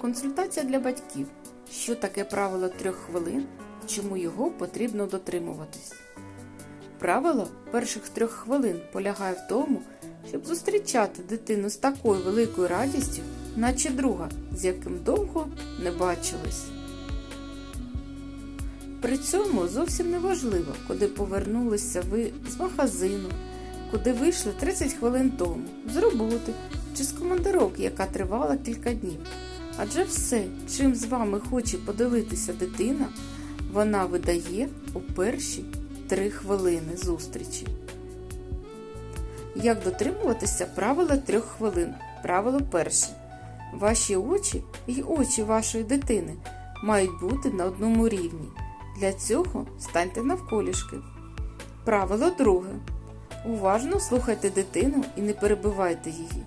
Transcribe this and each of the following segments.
Консультація для батьків. Що таке правило трьох хвилин? Чому його потрібно дотримуватись? Правило перших трьох хвилин полягає в тому, щоб зустрічати дитину з такою великою радістю, наче друга, з яким довго не бачились. При цьому зовсім не важливо, куди повернулися ви з магазину, куди вийшли 30 хвилин тому, з роботи чи з командировки, яка тривала кілька днів. Адже все, чим з вами хоче поділитися дитина, вона видає у перші три хвилини зустрічі. Як дотримуватися правила трьох хвилин? Правило перше. Ваші очі і очі вашої дитини мають бути на одному рівні. Для цього станьте навколішки. Правило друге. Уважно слухайте дитину і не перебивайте її.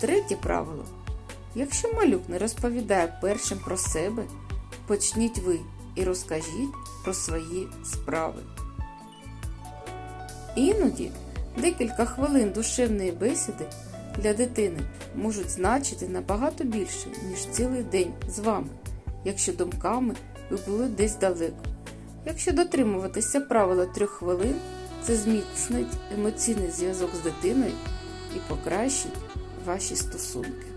Третє правило. Якщо малюк не розповідає першим про себе, почніть ви і розкажіть про свої справи. Іноді декілька хвилин душевної бесіди для дитини можуть значити набагато більше, ніж цілий день з вами, якщо думками ви були десь далеко. Якщо дотримуватися правила трьох хвилин, це зміцнить емоційний зв'язок з дитиною і покращить ваші стосунки.